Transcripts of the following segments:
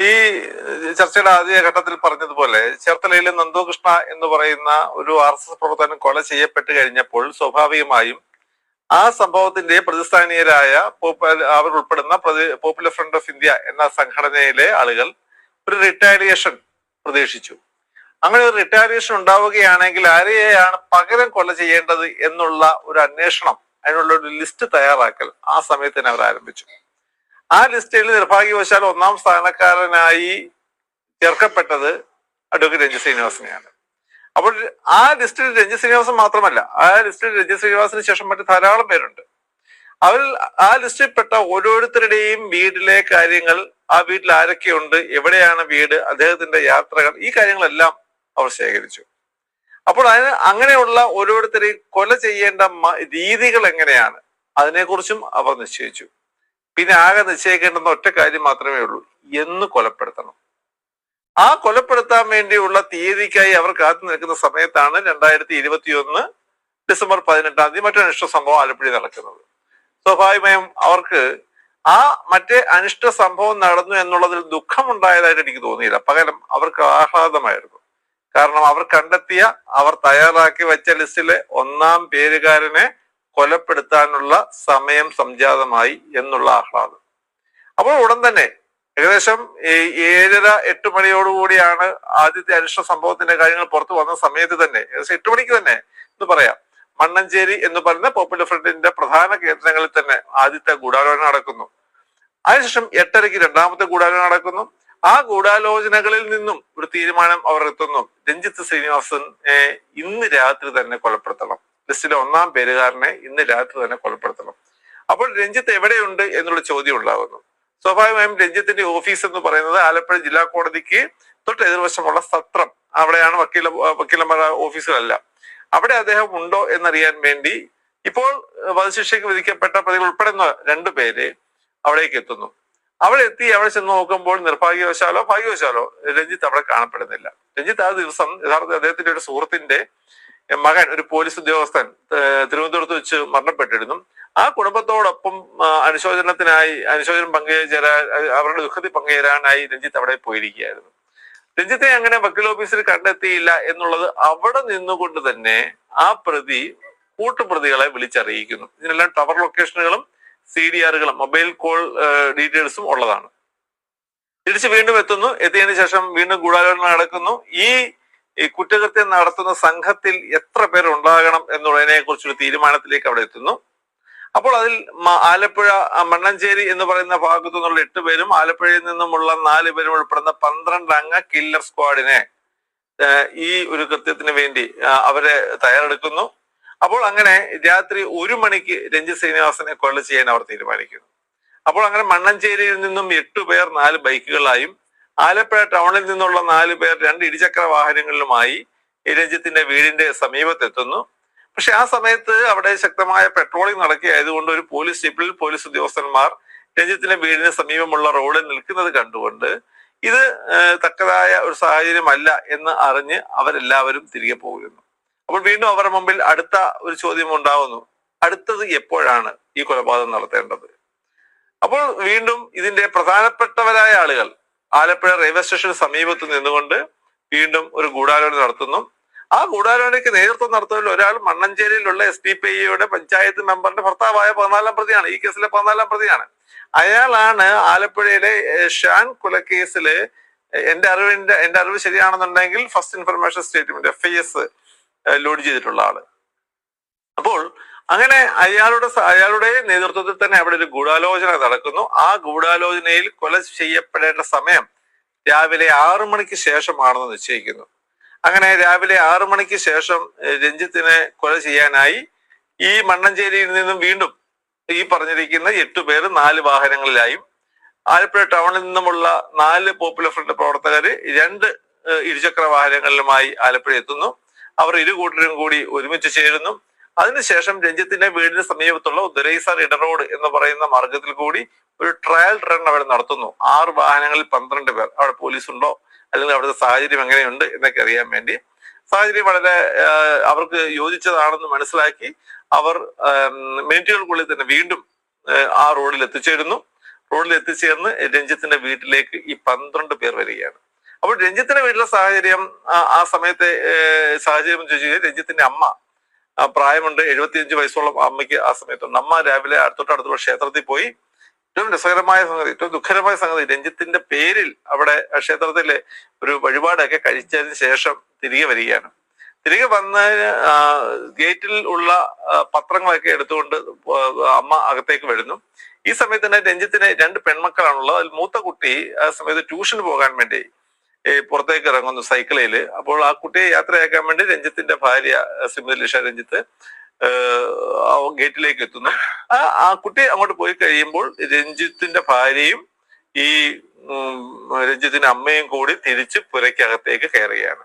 ഈ ചർച്ചയുടെ ആദ്യ ഘട്ടത്തിൽ പറഞ്ഞതുപോലെ ചേർത്തലയിലെ നന്ദോകൃഷ്ണ എന്ന് പറയുന്ന ഒരു ആർ എസ് എസ് പ്രവർത്തകൻ കൊല ചെയ്യപ്പെട്ട് കഴിഞ്ഞപ്പോൾ സ്വാഭാവികമായും ആ സംഭവത്തിന്റെ പ്രതിസ്ഥാനീയരായ അവർ ഉൾപ്പെടുന്ന പോപ്പുലർ ഫ്രണ്ട് ഓഫ് ഇന്ത്യ എന്ന സംഘടനയിലെ ആളുകൾ ഒരു റിട്ടാലിയേഷൻ പ്രതീക്ഷിച്ചു. അങ്ങനെ ഒരു റിട്ടാലിയേഷൻ ഉണ്ടാവുകയാണെങ്കിൽ ആരെയാണ് പകരം കൊല ചെയ്യേണ്ടത് എന്നുള്ള ഒരു അന്വേഷണം അതിനുള്ള ഒരു ലിസ്റ്റ് തയ്യാറാക്കൽ ആ സമയത്ത് തന്നെ അവർ ആരംഭിച്ചു. ആ ലിസ്റ്റിൽ നിർഭാഗ്യവശാൽ ഒന്നാം സ്ഥാനക്കാരനായി ചേർക്കപ്പെട്ടത് അഡ്വക്കേറ്റ് രഞ്ജി ശ്രീനിവാസനെയാണ്. അപ്പോൾ ആ ലിസ്റ്റിൽ രഞ്ജി ശ്രീനിവാസൻ മാത്രമല്ല ആ ലിസ്റ്റിൽ രഞ്ജി ശ്രീനിവാസന് ശേഷം മറ്റ് ധാരാളം പേരുണ്ട്. അവരിൽ ആ ലിസ്റ്റിൽപ്പെട്ട ഓരോരുത്തരുടെയും വീട്ടിലെ കാര്യങ്ങൾ ആ വീട്ടിൽ ആരൊക്കെയുണ്ട് എവിടെയാണ് വീട് അദ്ദേഹത്തിന്റെ യാത്രകൾ ഈ കാര്യങ്ങളെല്ലാം അവർ ശേഖരിച്ചു. അപ്പോൾ അതിന് അങ്ങനെയുള്ള ഓരോരുത്തരെയും കൊല ചെയ്യേണ്ട രീതികൾ എങ്ങനെയാണ്? അതിനെക്കുറിച്ചും അവർ നിശ്ചയിച്ചു. പിന്നെ ആകെ നിശ്ചയിക്കേണ്ടുന്ന ഒറ്റ കാര്യം മാത്രമേ ഉള്ളൂ. എന്ന് കൊലപ്പെടുത്തണം. ആ കൊലപ്പെടുത്താൻ വേണ്ടിയുള്ള തീയതിക്കായി അവർ കാത്തു നിൽക്കുന്ന സമയത്താണ് രണ്ടായിരത്തി ഇരുപത്തി ഒന്ന് ഡിസംബർ പതിനെട്ടാം തീയതി മറ്റൊരു അനിഷ്ട സംഭവം ആലപ്പുഴ നടക്കുന്നത്. സ്വാഭാവികമായും അവർക്ക് ആ മറ്റേ അനിഷ്ട സംഭവം നടന്നു എന്നുള്ളതിൽ ദുഃഖമുണ്ടായതായിട്ട് എനിക്ക് തോന്നിയില്ല. പകരം അവർക്ക് ആഹ്ലാദമായിരുന്നു. കാരണം അവർ കണ്ടെത്തിയ അവർ തയ്യാറാക്കി വെച്ച ലിസ്റ്റിലെ ഒന്നാം പേരുകാരനെ കൊലപ്പെടുത്താനുള്ള സമയം സംജാതമായി എന്നുള്ള ആഹ്ലാദം. അപ്പോൾ ഉടൻ തന്നെ ഏകദേശം ഏഴര എട്ട് മണിയോടുകൂടിയാണ് ആദ്യത്തെ അനിഷ്ട സംഭവത്തിന്റെ കാര്യങ്ങൾ പുറത്തു വന്ന സമയത്ത് തന്നെ ഏകദേശം എട്ട് മണിക്ക് തന്നെ എന്ന് പറയാം. മണ്ണഞ്ചേരി എന്ന് പറയുന്ന പോപ്പുലർ ഫ്രണ്ടിന്റെ പ്രധാന കേന്ദ്രങ്ങളിൽ തന്നെ ആദ്യത്തെ ഗൂഢാലോചന നടക്കുന്നു. അതിനുശേഷം എട്ടരയ്ക്ക് രണ്ടാമത്തെ ഗൂഢാലോചന നടക്കുന്നു. ആ ഗൂഢാലോചനകളിൽ നിന്നും ഒരു തീരുമാനം അവർ എത്തുന്നു രഞ്ജിത്ത് ശ്രീനിവാസൻ ഇന്ന് രാത്രി തന്നെ കൊലപ്പെടുത്തണം. ലിസ്റ്റിലെ ഒന്നാം പേരുകാരനെ ഇന്ന് രാത്രി തന്നെ കൊലപ്പെടുത്തണം. അപ്പോൾ രഞ്ജിത്ത് എവിടെയുണ്ട് എന്നുള്ള ചോദ്യം ഉണ്ടാകുന്നു. സ്വാഭാവികമായും രഞ്ജിത്തിന്റെ ഓഫീസ് എന്ന് പറയുന്നത് ആലപ്പുഴ ജില്ലാ കോടതിക്ക് തൊട്ട് എതിർവശമുള്ള സത്രം. അവിടെയാണ് വക്കീല വക്കീലന്മാർ ഓഫീസുകളല്ല. അവിടെ അദ്ദേഹം ഉണ്ടോ എന്നറിയാൻ വേണ്ടി ഇപ്പോൾ വധശിക്ഷയ്ക്ക് വിധിക്കപ്പെട്ട പ്രതികൾ ഉൾപ്പെടുന്ന രണ്ടു പേര് അവിടേക്ക് എത്തുന്നു. അവിടെ എത്തി അവിടെ ചെന്ന് നോക്കുമ്പോൾ നിർഭാഗ്യവശാലോ ഭാഗ്യവശാലോ രഞ്ജിത്ത് അവിടെ കാണപ്പെടുന്നില്ല. രഞ്ജിത്ത് ആ ദിവസം യഥാർത്ഥത്തിൽ അദ്ദേഹത്തിന്റെ ഒരു സുഹൃത്തിന്റെ മകൻ ഒരു പോലീസ് ഉദ്യോഗസ്ഥൻ തിരുവനന്തപുരത്ത് വെച്ച് മരണപ്പെട്ടിരുന്നു. ആ കുടുംബത്തോടൊപ്പം അനുശോചനത്തിനായി അനുശോചനം പങ്കുചേരാൻ അവരുടെ ദുഃഖത്തിൽ പങ്കുചേരാനായി രഞ്ജിത്ത് അവിടെ പോയിരിക്കുകയായിരുന്നു. രഞ്ജിത്തെ അങ്ങനെ വക്കീൽ ഓഫീസിൽ കണ്ടെത്തിയില്ല എന്നുള്ളത് അവിടെ നിന്നുകൊണ്ട് തന്നെ ആ പ്രതി കൂട്ടുപ്രതികളെ വിളിച്ചറിയിക്കുന്നു. ഇതിനെല്ലാം ടവർ ലൊക്കേഷനുകളും സി ഡി ആറുകളും മൊബൈൽ കോൾ ഡീറ്റെയിൽസും ഉള്ളതാണ്. തിരിച്ച് വീണ്ടും എത്തുന്നു. എത്തിയതിനു ശേഷം വീണ്ടും ഗൂഢാലോചന നടക്കുന്നു. ഈ ഈ കുറ്റകൃത്യം നടത്തുന്ന സംഘത്തിൽ എത്ര പേർ ഉണ്ടാകണം എന്നുള്ളതിനെ കുറിച്ചൊരു തീരുമാനത്തിലേക്ക് അവിടെ എത്തുന്നു. അപ്പോൾ അതിൽ ആലപ്പുഴ മണ്ണഞ്ചേരി എന്ന് പറയുന്ന ഭാഗത്തു നിന്നുള്ള എട്ട് പേരും ആലപ്പുഴയിൽ നിന്നുമുള്ള നാല് പേരും ഉൾപ്പെടുന്ന പന്ത്രണ്ട് അംഗ കില്ലർ സ്ക്വാഡിനെ ഈ ഒരു കൃത്യത്തിന് വേണ്ടി അവരെ തയ്യാറെടുക്കുന്നു. അപ്പോൾ അങ്ങനെ രാത്രി ഒരു മണിക്ക് രഞ്ജിത് ശ്രീനിവാസനെ കൊല ചെയ്യാൻ അവർ തീരുമാനിക്കുന്നു. അപ്പോൾ അങ്ങനെ മണ്ണഞ്ചേരിയിൽ നിന്നും എട്ടു പേർ നാല് ബൈക്കുകളായും ആലപ്പുഴ ടൗണിൽ നിന്നുള്ള നാല് പേർ രണ്ട് ഇരുചക്ര വാഹനങ്ങളിലുമായി രഞ്ജിത്തിന്റെ വീടിന്റെ സമീപത്തെത്തുന്നു. പക്ഷെ ആ സമയത്ത് അവിടെ ശക്തമായ പെട്രോളിംഗ് നടക്കുകയായതുകൊണ്ട് ഒരു പോലീസ് ജീപ്പിൽ പോലീസ് ഉദ്യോഗസ്ഥന്മാർ രഞ്ജിത്തിന്റെ വീടിന് സമീപമുള്ള റോഡിൽ നിൽക്കുന്നത് കണ്ടുകൊണ്ട് ഇത് തക്കതായ ഒരു സാഹചര്യമല്ല എന്ന് അറിഞ്ഞ് അവരെല്ലാവരും തിരികെ പോകുന്നു. അപ്പോൾ വീണ്ടും അവരുടെ മുമ്പിൽ അടുത്ത ഒരു ചോദ്യം ഉണ്ടാവുന്നു. അടുത്തത് എപ്പോഴാണ് ഈ കൊലപാതകം നടത്തേണ്ടത്? അപ്പോൾ വീണ്ടും ഇതിന്റെ പ്രധാനപ്പെട്ടവരായ ആളുകൾ ആലപ്പുഴ റെയിൽവേ സ്റ്റേഷന് സമീപത്ത് നിന്നുകൊണ്ട് വീണ്ടും ഒരു ഗൂഢാലോചന നടത്തുന്നു. ആ ഗൂഢാലോചനയ്ക്ക് നേതൃത്വം നടത്തുന്നതിൽ ഒരാൾ മണ്ണഞ്ചേരിയിലുള്ള എസ് ഡി പി ഐയുടെ പഞ്ചായത്ത് മെമ്പറിന്റെ ഭർത്താവായ പതിനാലാം പ്രതിയാണ്. ഈ കേസിലെ പതിനാലാം പ്രതിയാണ്. അയാളാണ് ആലപ്പുഴയിലെ ഷാൻ കൊലക്കേസിൽ എന്റെ അറിവിന്റെ എന്റെ അറിവ് ശരിയാണെന്നുണ്ടെങ്കിൽ first information statement F I S load ചെയ്തിട്ടുള്ള ആൾ. അപ്പോൾ അങ്ങനെ അയാളുടെ അയാളുടെ നേതൃത്വത്തിൽ തന്നെ അവിടെ ഒരു ഗൂഢാലോചന നടക്കുന്നു. ആ ഗൂഢാലോചനയിൽ കൊല ചെയ്യപ്പെടേണ്ട സമയം രാവിലെ ആറു മണിക്ക് ശേഷമാണെന്ന് നിശ്ചയിക്കുന്നു. അങ്ങനെ രാവിലെ ആറു മണിക്ക് ശേഷം രഞ്ജിത്തിനെ കൊല ചെയ്യാനായി ഈ മണ്ണഞ്ചേരിയിൽ നിന്നും വീണ്ടും ഈ പറഞ്ഞിരിക്കുന്ന എട്ടു പേര് നാല് വാഹനങ്ങളിലായും ആലപ്പുഴ ടൗണിൽ നിന്നുമുള്ള നാല് പോപ്പുലർ ഫ്രണ്ട് പ്രവർത്തകർ രണ്ട് ഇരുചക്ര വാഹനങ്ങളിലുമായി ആലപ്പുഴ എത്തുന്നു. അവർ ഇരു കൂട്ടരും കൂടി ഒരുമിച്ച് ചേരുന്നു. അതിനുശേഷം രഞ്ജിത്തിന്റെ വീടിന് സമീപത്തുള്ള ദുരൈസർ ഇടറോഡ് എന്ന് പറയുന്ന മാർഗത്തിൽ കൂടി ഒരു ട്രയൽ റൺ അവിടെ നടത്തുന്നു. ആറ് വാഹനങ്ങളിൽ പന്ത്രണ്ട് പേർ. അവിടെ പോലീസ് ഉണ്ടോ അല്ലെങ്കിൽ അവിടുത്തെ സാഹചര്യം എങ്ങനെയുണ്ട് എന്നൊക്കെ അറിയാൻ വേണ്ടി. സാഹചര്യം വളരെ അവർക്ക് യോജിച്ചതാണെന്ന് മനസ്സിലാക്കി അവർ മിനിറ്റുകൾക്കുള്ളിൽ തന്നെ വീണ്ടും ആ റോഡിൽ എത്തിച്ചേരുന്നു. റോഡിൽ എത്തിച്ചേർന്ന് രഞ്ജിത്തിന്റെ വീട്ടിലേക്ക് ഈ പന്ത്രണ്ട് പേർ വരികയാണ്. അപ്പോൾ രഞ്ജിത്തിന്റെ വീട്ടിലെ സാഹചര്യം ആ- സമയത്തെ സാഹചര്യം ചോദിച്ചു രഞ്ജിത്തിന്റെ അമ്മ പ്രായമുണ്ട് എഴുപത്തിയഞ്ച് വയസ്സുള്ള അമ്മയ്ക്ക് ആ സമയത്തുണ്ട് അമ്മ രാവിലെ അടുത്തോട്ടടുത്തുള്ള ക്ഷേത്രത്തിൽ പോയി ഏറ്റവും രസകരമായ സംഗതി ഏറ്റവും ദുഃഖകരമായ സംഗതി രഞ്ജിത്തിന്റെ പേരിൽ അവിടെ ക്ഷേത്രത്തിലെ ഒരു വഴിപാടൊക്കെ കഴിച്ചതിന് ശേഷം തിരികെ വരികയാണ്. തിരികെ വന്ന് ഗേറ്റിൽ ഉള്ള പത്രങ്ങളൊക്കെ എടുത്തുകൊണ്ട് അമ്മ അകത്തേക്ക് വരുന്നു. ഈ സമയത്ത് തന്നെ രഞ്ജിത്തിന് രണ്ട് പെൺമക്കളാണുള്ളത്. അതിൽ മൂത്ത കുട്ടി ആ സമയത്ത് ട്യൂഷന് പോകാൻ വേണ്ടി പുറത്തേക്ക് ഇറങ്ങുന്നു സൈക്കിളിൽ അപ്പോൾ ആ കുട്ടിയെ യാത്രയാക്കാൻ വേണ്ടി രഞ്ജിത്തിന്റെ ഭാര്യ സിമലിഷ രഞ്ജിത്ത് ഗേറ്റിലേക്ക് എത്തുന്നു. ആ ആ കുട്ടി അങ്ങോട്ട് പോയി കഴിയുമ്പോൾ രഞ്ജിത്തിന്റെ ഭാര്യയും ഈ രഞ്ജിത്തിന്റെ അമ്മയും കൂടി തിരിച്ച് പുരയ്ക്കകത്തേക്ക് കയറുകയാണ്.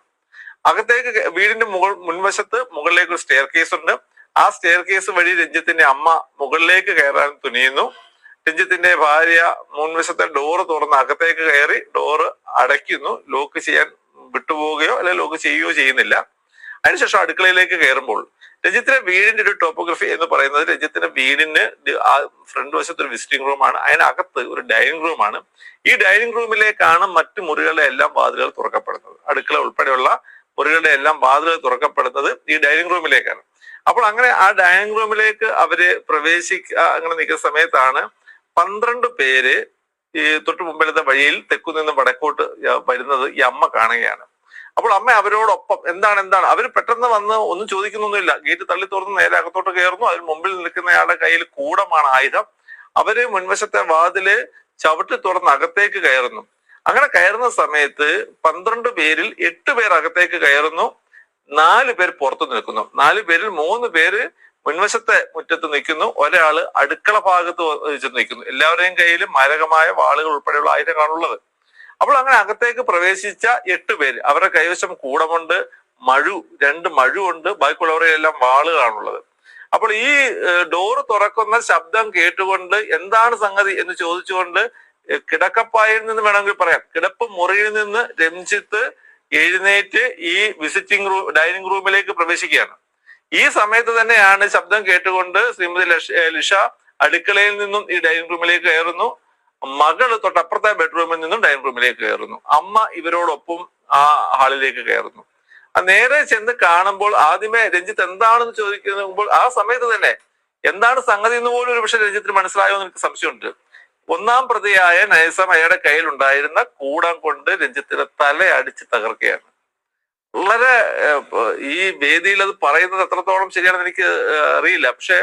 അകത്തേക്ക് വീടിന്റെ മുകൾ മുൻവശത്ത് മുകളിലേക്ക് ഒരു സ്റ്റെയർ കേസ് ഉണ്ട്. ആ സ്റ്റെയർ കേസ് വഴി രഞ്ജിത്തിന്റെ അമ്മ മുകളിലേക്ക് കയറാൻ തുനിയുന്നു. രഞ്ജിത്തിന്റെ ഭാര്യ മുൻവശത്തെ ഡോറ് തുറന്ന് അകത്തേക്ക് കയറി ഡോറ് അടയ്ക്കുന്നു. ലോക്ക് ചെയ്യാൻ വിട്ടുപോവുകയോ അല്ലെ ലോക്ക് ചെയ്യുകയോ ചെയ്യുന്നില്ല. അതിനുശേഷം അടുക്കളയിലേക്ക് കയറുമ്പോൾ രഞ്ജിത്തിന്റെ വീടിന്റെ ഒരു ടോപ്പോഗ്രഫി എന്ന് പറയുന്നത് രഞ്ജിത്തിന്റെ വീടിന് ഫ്രണ്ട് വശത്ത് ഒരു വിസിറ്റിംഗ് റൂമാണ് അതിനകത്ത് ഒരു ഡൈനിങ് റൂമാണ് ഈ ഡൈനിങ് റൂമിലേക്കാണ് മറ്റു മുറികളുടെ എല്ലാം വാതിലുകൾ തുറക്കപ്പെടുന്നത്. അടുക്കള ഉൾപ്പെടെയുള്ള മുറികളുടെ എല്ലാം വാതിലുകൾ തുറക്കപ്പെടുന്നത് ഈ ഡൈനിങ് റൂമിലേക്കാണ് അപ്പോൾ അങ്ങനെ ആ ഡൈനിങ് റൂമിലേക്ക് അവർ പ്രവേശിക്ക അങ്ങനെ നിൽക്കുന്ന സമയത്താണ് പന്ത്രണ്ട് പേര് ഈ തൊട്ട് മുമ്പിലത്തെ വഴിയിൽ തെക്കു നിന്ന് വടക്കോട്ട് വരുന്നത് ഈ അമ്മ കാണുകയാണ്. അപ്പോൾ അമ്മ അവരോടൊപ്പം എന്താണ് എന്താണ്? അവർ പെട്ടെന്ന് വന്ന് ഒന്നും ചോദിക്കുന്നൊന്നുമില്ല. ഗേറ്റ് തള്ളി തുറന്ന് നേരെ അകത്തോട്ട് കയറുന്നു. അതിന് മുമ്പിൽ നിൽക്കുന്നയാളുടെ കയ്യിൽ കൂടമാണ് ആയുധം. അവർ മുൻവശത്തെ വാതിൽ ചവിട്ടി തുറന്ന് അകത്തേക്ക് കയറുന്നു. അങ്ങനെ കയറുന്ന സമയത്ത് പന്ത്രണ്ട് പേരിൽ എട്ട് പേർ അകത്തേക്ക് കയറുന്നു. നാല് പേർ പുറത്തു നിൽക്കുന്നു. നാല് പേരിൽ മൂന്ന് പേര് മുൻവശത്തെ മുറ്റത്ത് നിൽക്കുന്നു ഒരാൾ അടുക്കള ഭാഗത്ത് ചെന്ന് നിൽക്കുന്നു. എല്ലാവരുടെയും കയ്യിൽ മാരകമായ വാളുകൾ ഉൾപ്പെടെയുള്ള ആയുധങ്ങളാണുള്ളത് അപ്പോൾ അങ്ങനെ അകത്തേക്ക് പ്രവേശിച്ച എട്ട് പേര് അവരുടെ കൈവശം കൂടമുണ്ട് മഴു രണ്ട് മഴു ഉണ്ട് ബാക്കിയുള്ളവരുടെ എല്ലാം വാളുകളാണുള്ളത് അപ്പോൾ ഈ ഡോറ് തുറക്കുന്ന ശബ്ദം കേട്ടുകൊണ്ട് എന്താണ് സംഗതി എന്ന് ചോദിച്ചുകൊണ്ട് കിടക്കപ്പായിൽ നിന്ന് വേണമെങ്കിൽ പറയാം. കിടപ്പ് മുറിയിൽ നിന്ന് രഞ്ജിത്ത് എഴുന്നേറ്റ് ഈ വിസിറ്റിംഗ് റൂം ഡൈനിങ് റൂമിലേക്ക് പ്രവേശിക്കുകയാണ്. ഈ സമയത്ത് തന്നെയാണ് ശബ്ദം കേട്ടുകൊണ്ട് ശ്രീമതി ലഷ- അടുക്കളയിൽ നിന്നും ഈ ഡൈനിങ് റൂമിലേക്ക് കയറുന്നു. മകൾ തൊട്ടപ്പുറത്തെ ബെഡ്റൂമിൽ നിന്നും ഡൈനിങ് റൂമിലേക്ക് കയറുന്നു. അമ്മ ഇവരോടൊപ്പം ആ ഹാളിലേക്ക് കയറുന്നു. നേരെ ചെന്ന് കാണുമ്പോൾ ആദ്യമേ രഞ്ജിത്ത് എന്താണെന്ന് ചോദിക്കുമ്പോൾ ആ സമയത്ത് തന്നെ എന്താണ് സംഗതി എന്ന് പോലും ഒരു പക്ഷെ രഞ്ജിത്തിന് മനസ്സിലായോ എന്ന് എനിക്ക് സംശയമുണ്ട്. ഒന്നാം പ്രതിയായ നയസം അയാളുടെ കയ്യിലുണ്ടായിരുന്ന കൂടം കൊണ്ട് രഞ്ജിത്തിന്റെ തല അടിച്ച് തകർക്കുകയാണ്. വളരെ ഈ വേദിയിൽ അത് പറയുന്നത് എത്രത്തോളം ശരിയാണെന്ന് എനിക്ക് അറിയില്ല. പക്ഷെ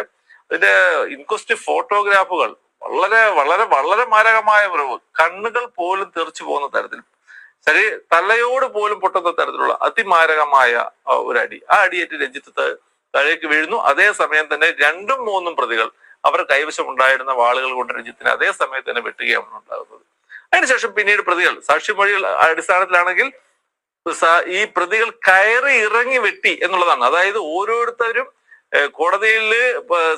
അതിന്റെ ഇൻക്വസ്റ്റ് ഫോട്ടോഗ്രാഫുകൾ വളരെ വളരെ വളരെ മാരകമായ മുറിവ് കണ്ണുകൾ പോലും തെറിച്ചു പോകുന്ന തരത്തിൽ ശരി തലയോട് പോലും പൊട്ടുന്ന തരത്തിലുള്ള അതിമാരകമായ ഒരു അടി. ആ അടിയേറ്റ് രഞ്ജിത്ത് താഴേക്ക് വീഴുന്നു. അതേ സമയം തന്നെ രണ്ടും മൂന്നും പ്രതികൾ അവർ കൈവശം ഉണ്ടായിരുന്ന വാളുകൾ കൊണ്ട് രഞ്ജിത്തിനെ അതേ സമയത്ത് തന്നെ വെട്ടുകയാണ് ഉണ്ടാകുന്നത്. അതിനുശേഷം പിന്നീട് പ്രതികൾ സാക്ഷിമൊഴികൾ അടിസ്ഥാനത്തിലാണെങ്കിൽ ഈ പ്രതികൾ കയറി ഇറങ്ങി വെട്ടി എന്നുള്ളതാണ്. അതായത് ഓരോരുത്തരും കോടതിയിൽ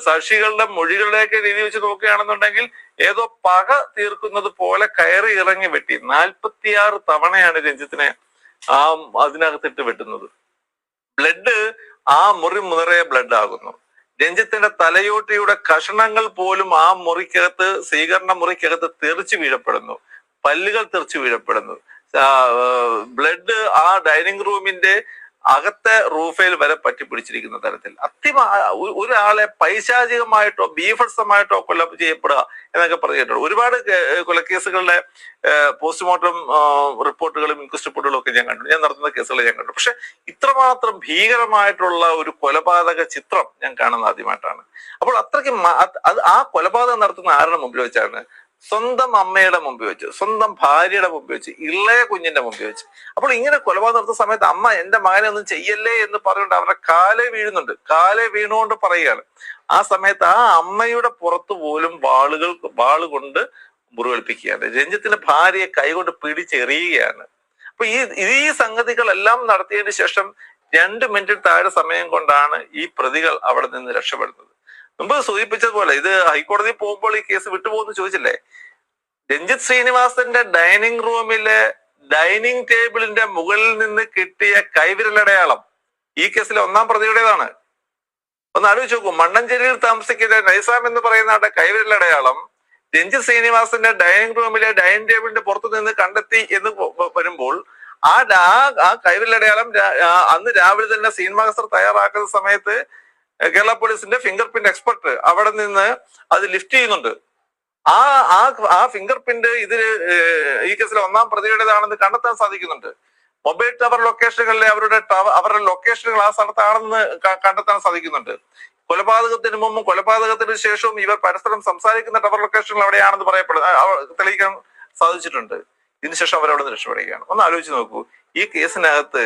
സാക്ഷികളുടെ മൊഴികളുടെയൊക്കെ രീതി വെച്ച് നോക്കുകയാണെന്നുണ്ടെങ്കിൽ ഏതോ പക തീർക്കുന്നത് പോലെ കയറി ഇറങ്ങി വെട്ടി. നാൽപ്പത്തിയാറ് തവണയാണ് രഞ്ജിത്തിനെ ആ അതിനകത്തിട്ട് വെട്ടുന്നത്. ബ്ലഡ് ആ മുറി നിറയെ ബ്ലഡ് ആകുന്നു രഞ്ജിത്തിന്റെ തലയോട്ടിയുടെ കഷണങ്ങൾ പോലും ആ മുറിക്കകത്ത് സ്വീകരണ മുറിക്കകത്ത് തെറിച്ചു വീഴപ്പെടുന്നു. പല്ലുകൾ തെറിച്ചു വീഴപ്പെടുന്നു. ബ്ലഡ് ആ ഡൈനിങ് റൂമിന്റെ അകത്തെ റൂഫയിൽ വരെ പറ്റി പിടിച്ചിരിക്കുന്ന തരത്തിൽ. അത്യമാ ഒരാളെ പൈശാചികമായിട്ടോ ബീഭത്സമായിട്ടോ കൊല ചെയ്യപ്പെടുക എന്നൊക്കെ പറഞ്ഞിട്ടുണ്ട്. ഒരുപാട് കൊലക്കേസുകളുടെ പോസ്റ്റ്മോർട്ടം റിപ്പോർട്ടുകളും ഇൻക്വസ്റ്റ് റിപ്പോർട്ടുകളും ഒക്കെ ഞാൻ കണ്ടു ഞാൻ നടത്തുന്ന കേസുകൾ ഞാൻ കണ്ടു. പക്ഷെ ഇത്രമാത്രം ഭീകരമായിട്ടുള്ള ഒരു കൊലപാതക ചിത്രം ഞാൻ കാണുന്ന ആദ്യമായിട്ടാണ്. അപ്പോൾ അത്രയ്ക്ക് അത് അത് ആ കൊലപാതകം നടത്തുന്ന ആരുടെ മുമ്പിൽ വെച്ചാണ് സ്വന്തം അമ്മയുടെ മുമ്പിൽ വെച്ച് സ്വന്തം ഭാര്യയുടെ മുമ്പിൽ വെച്ച് ഇളയ കുഞ്ഞിന്റെ മുമ്പിൽ വെച്ച്. അപ്പോൾ ഇങ്ങനെ കൊലപാതകം നടത്തുന്ന സമയത്ത് അമ്മ എന്റെ മകനെ ഒന്നും ചെയ്യല്ലേ എന്ന് പറഞ്ഞുകൊണ്ട് അവരുടെ കാലേ വീഴുന്നുണ്ട്. കാലെ വീണുകൊണ്ട് പറയുകയാണ്. ആ സമയത്ത് ആ അമ്മയുടെ പുറത്ത് പോലും വാളുകൾ വാൾ കൊണ്ട് മുറിവേൽപ്പിക്കുകയാണ്. രഞ്ജിത്തിന്റെ ഭാര്യയെ കൈകൊണ്ട് പിടിച്ചെറിയുകയാണ്. അപ്പൊ ഈ ഈ സംഗതികളെല്ലാം നടത്തിയതിന് ശേഷം രണ്ട് മിനിറ്റ് താഴെ സമയം കൊണ്ടാണ് ഈ പ്രതികൾ അവിടെ നിന്ന് രക്ഷപ്പെടുന്നത്. മുമ്പ് സൂചിപ്പിച്ചതുപോലെ ഇത് ഹൈക്കോടതി പോകുമ്പോൾ ഈ കേസ് വിട്ടുപോകുന്നു ചോദിച്ചില്ലേ? രഞ്ജിത്ത് ശ്രീനിവാസന്റെ ഡൈനിങ് റൂമിലെ ഡൈനിങ് ടേബിളിന്റെ മുകളിൽ നിന്ന് കിട്ടിയ കൈവിരലടയാളം ഈ കേസിലെ ഒന്നാം പ്രതിയുടേതാണ്. ഒന്ന് ആലോചിച്ച് നോക്കൂ മണ്ണഞ്ചേരിയിൽ താമസിക്കുന്ന നൈസാം എന്ന് പറയുന്ന ആളുടെ കൈവിരലടയാളം രഞ്ജിത് ശ്രീനിവാസന്റെ ഡൈനിങ് റൂമിലെ ഡൈനിങ് ടേബിളിന്റെ പുറത്തു നിന്ന് കണ്ടെത്തി എന്ന് വരുമ്പോൾ ആ ആ- കൈവിരലടയാളം അന്ന് രാവിലെ തന്നെ സീൻ തയ്യാറാക്കുന്ന സമയത്ത് കേരള പോലീസിന്റെ ഫിംഗർ പ്രിന്റ് എക്സ്പെർട്ട് അവിടെ നിന്ന് അത് ലിഫ്റ്റ് ചെയ്യുന്നുണ്ട്. ആ ആ ആ ഫിംഗർ പ്രിന്റ് ഇതിൽ ഈ കേസിൽ ഒന്നാം പ്രതിയുടേതാണെന്ന് കണ്ടെത്താൻ സാധിക്കുന്നുണ്ട്. മൊബൈൽ ടവർ ലൊക്കേഷനുകളിലെ അവരുടെ ടവർ അവരുടെ ലൊക്കേഷനുകൾ ആ സ്ഥലത്താണെന്ന് കണ്ടെത്താൻ സാധിക്കുന്നുണ്ട്. കൊലപാതകത്തിന് മുമ്പും കൊലപാതകത്തിന് ശേഷവും ഇവർ പരസ്പരം സംസാരിക്കുന്ന ടവർ ലൊക്കേഷനുകൾ എവിടെയാണെന്ന് പറയപ്പെടുന്നത് തെളിയിക്കാൻ സാധിച്ചിട്ടുണ്ട്. ഇതിനുശേഷം അവരവിടെ നിന്ന് രക്ഷപ്പെടുകയാണ്. ഒന്ന് ആലോചിച്ച് നോക്കൂ. ഈ കേസിനകത്ത്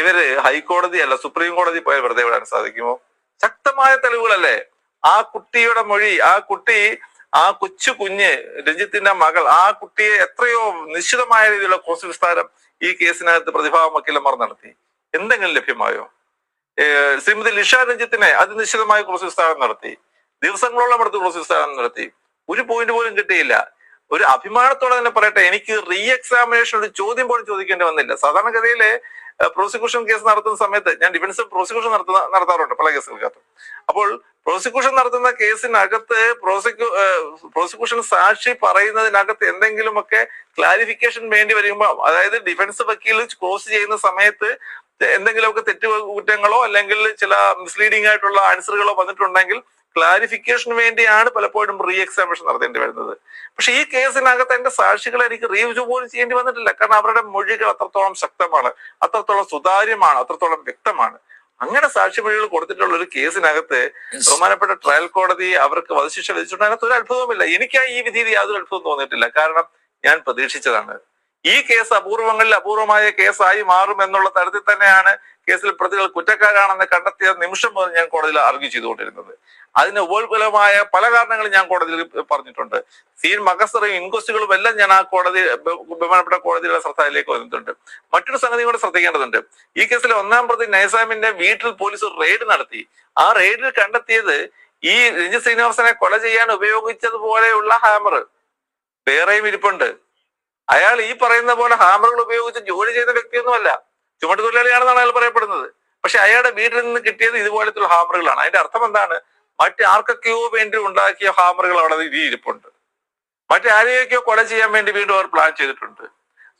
ഇവർ ഹൈക്കോടതി അല്ല സുപ്രീം കോടതി പോയാൽ വെറുതെ വിടാൻ സാധിക്കുമോ? ശക്തമായ തെളിവുകളല്ലേ? ആ കുട്ടിയുടെ മൊഴി ആ കുട്ടി ആ കൊച്ചു കുഞ്ഞ് രഞ്ജിത്തിന്റെ മകൾ ആ കുട്ടിയെ എത്രയോ നിശ്ചിതമായ രീതിയിലുള്ള കോസ് വിസ്താരം ഈ കേസിനകത്ത് പ്രതിഭാവം വക്കീലന്മാർ നടത്തി. എന്തെങ്കിലും ലഭ്യമായോ? ശ്രീമതി ലിഷ രഞ്ജിത്തിനെ അതിനിശ്ചിതമായ ക്രോസ് വിസ്താരം നടത്തി. ദിവസങ്ങളോളം എടുത്ത് ക്രോസ് വിസ്താരം നടത്തി. ഒരു പോയിന്റ് പോലും കിട്ടിയില്ല. ഒരു അഭിമാനത്തോടെ തന്നെ പറയട്ടെ എനിക്ക് റീ എക്സാമിനേഷൻ ഒരു ചോദ്യം പോലും ചോദിക്കേണ്ടി വന്നില്ല. സാധാരണഗതിയിലെ പ്രോസിക്യൂഷൻ കേസ് നടത്തുന്ന സമയത്ത് ഞാൻ ഡിഫൻസ് പ്രോസിക്യൂഷൻ നടത്തുന്ന നടത്താറുണ്ട് പല കേസുകൾക്കകത്തും. അപ്പോൾ പ്രോസിക്യൂഷൻ നടത്തുന്ന കേസിനകത്ത് പ്രോസിക്യൂ പ്രോസിക്യൂഷൻ സാക്ഷി പറയുന്നതിനകത്ത് എന്തെങ്കിലുമൊക്കെ ക്ലാരിഫിക്കേഷൻ വേണ്ടി വരുമ്പോൾ അതായത് ഡിഫൻസ് വക്കീൽ ക്ലോസ് ചെയ്യുന്ന സമയത്ത് എന്തെങ്കിലുമൊക്കെ തെറ്റ് കുറ്റങ്ങളോ അല്ലെങ്കിൽ ചില മിസ്ലീഡിംഗ് ആയിട്ടുള്ള ആൻസറുകളോ വന്നിട്ടുണ്ടെങ്കിൽ ക്ലാരിഫിക്കേഷന് വേണ്ടിയാണ് പലപ്പോഴും റീ എക്സാമിനേഷൻ നടത്തേണ്ടി വരുന്നത്. പക്ഷെ ഈ കേസിനകത്ത് എന്റെ സാക്ഷികളെ എനിക്ക് റീവ്യൂ പോലും ചെയ്യേണ്ടി വന്നിട്ടില്ല. കാരണം അവരുടെ മൊഴികൾ അത്രത്തോളം ശക്തമാണ് അത്രത്തോളം സുതാര്യമാണ് അത്രത്തോളം വ്യക്തമാണ്. അങ്ങനെ സാക്ഷി മൊഴികൾ കൊടുത്തിട്ടുള്ള ഒരു കേസിനകത്ത് ബഹുമാനപ്പെട്ട ട്രയൽ കോടതി അവർക്ക് വധശിക്ഷ വിധിച്ചിട്ടുണ്ട്. അതിനകത്ത് ഒരു അത്ഭുതവുമില്ല. എനിക്ക് ഈ വിധിയിൽ യാതൊരു അത്ഭുതം തോന്നിയിട്ടില്ല. കാരണം ഞാൻ പ്രതീക്ഷിച്ചതാണ്. ഈ കേസ് അപൂർവങ്ങളിൽ അപൂർവമായ കേസായി മാറും എന്നുള്ള തരത്തിൽ തന്നെയാണ് കേസിൽ പ്രതികൾ കുറ്റക്കാരാണെന്ന് കണ്ടെത്തിയ നിമിഷം മുതൽ ഞാൻ കോടതിയിൽ ആർഗ്യൂ ചെയ്തുകൊണ്ടിരുന്നത്. അതിന് ഉപോത്ബലമായ പല കാരണങ്ങളും ഞാൻ കോടതിയിൽ പറഞ്ഞിട്ടുണ്ട്. സീൻ മകസറും ഇൻക്വസ്റ്റുകളും എല്ലാം ഞാൻ ആ കോടതി ബഹുമാനപ്പെട്ട കോടതിയുടെ ശ്രദ്ധയിലേക്ക് വന്നിട്ടുണ്ട്. മറ്റൊരു സംഗതി കൂടെ ശ്രദ്ധിക്കേണ്ടതുണ്ട്. ഈ കേസിൽ ഒന്നാം പ്രതി നൈസാമിന്റെ വീട്ടിൽ പോലീസ് റെയ്ഡ് നടത്തി. ആ റെയ്ഡിൽ കണ്ടെത്തിയത് ഈ രഞ്ജിത് ശ്രീനിവാസനെ കൊല ചെയ്യാൻ ഉപയോഗിച്ചതുപോലെയുള്ള ഹാമർ വേറെയും ഇരിപ്പുണ്ട്. അയാൾ ഈ പറയുന്ന പോലെ ഹാമറുകൾ ഉപയോഗിച്ച് ജോലി ചെയ്ത വ്യക്തിയൊന്നുമല്ല. ചുമട്ടുതൊഴിലാളിയാണെന്നാണ് അയാൾ പറയപ്പെടുന്നത്. പക്ഷെ അയാളുടെ വീട്ടിൽ നിന്ന് കിട്ടിയത് ഇതുപോലത്തുള്ള ഹാമറുകളാണ്. അതിന്റെ അർത്ഥം എന്താണ്? മറ്റ് ആർക്കൊക്കെയോ വേണ്ടി ഉണ്ടാക്കിയ ഹാമറുകൾ അവിടെ ഇരിപ്പുണ്ട്. മറ്റു ആരെയൊക്കെയോ കൊല ചെയ്യാൻ വേണ്ടി വീണ്ടും അവർ പ്ലാൻ ചെയ്തിട്ടുണ്ട്.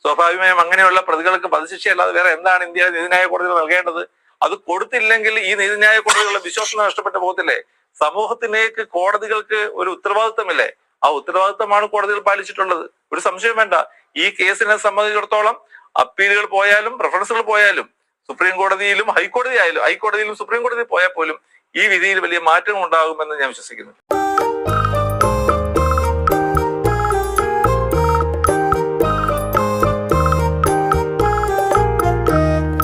സ്വാഭാവികമായും അങ്ങനെയുള്ള പ്രതികൾക്ക് വധശിക്ഷ അല്ലാതെ വേറെ എന്താണ് ഇന്ത്യ നീതിന്യായ കോടതികൾ നൽകേണ്ടത്? അത് കൊടുത്തില്ലെങ്കിൽ ഈ നീതിന്യായ കോടതികളുടെ വിശ്വാസം നഷ്ടപ്പെട്ടു പോകത്തില്ലേ? സമൂഹത്തിലേക്ക് കോടതികൾക്ക് ഒരു ഉത്തരവാദിത്തമില്ലേ ആ ഉത്തരവാദിത്തമാണ് കോടതികൾ പാലിച്ചിട്ടുള്ളത്. ഒരു സംശയം വേണ്ട. ഈ കേസിനെ സംബന്ധിച്ചിടത്തോളം അപ്പീലുകൾ പോയാലും റെഫറൻസുകൾ പോയാലും സുപ്രീം കോടതിയിലും ഹൈക്കോടതി ആയാലും ഹൈക്കോടതിയിലും സുപ്രീം കോടതി പോയാൽ പോലും ഈ വിധിയിൽ വലിയ മാറ്റം ഉണ്ടാകുമെന്ന് ഞാൻ വിശ്വസിക്കുന്നു.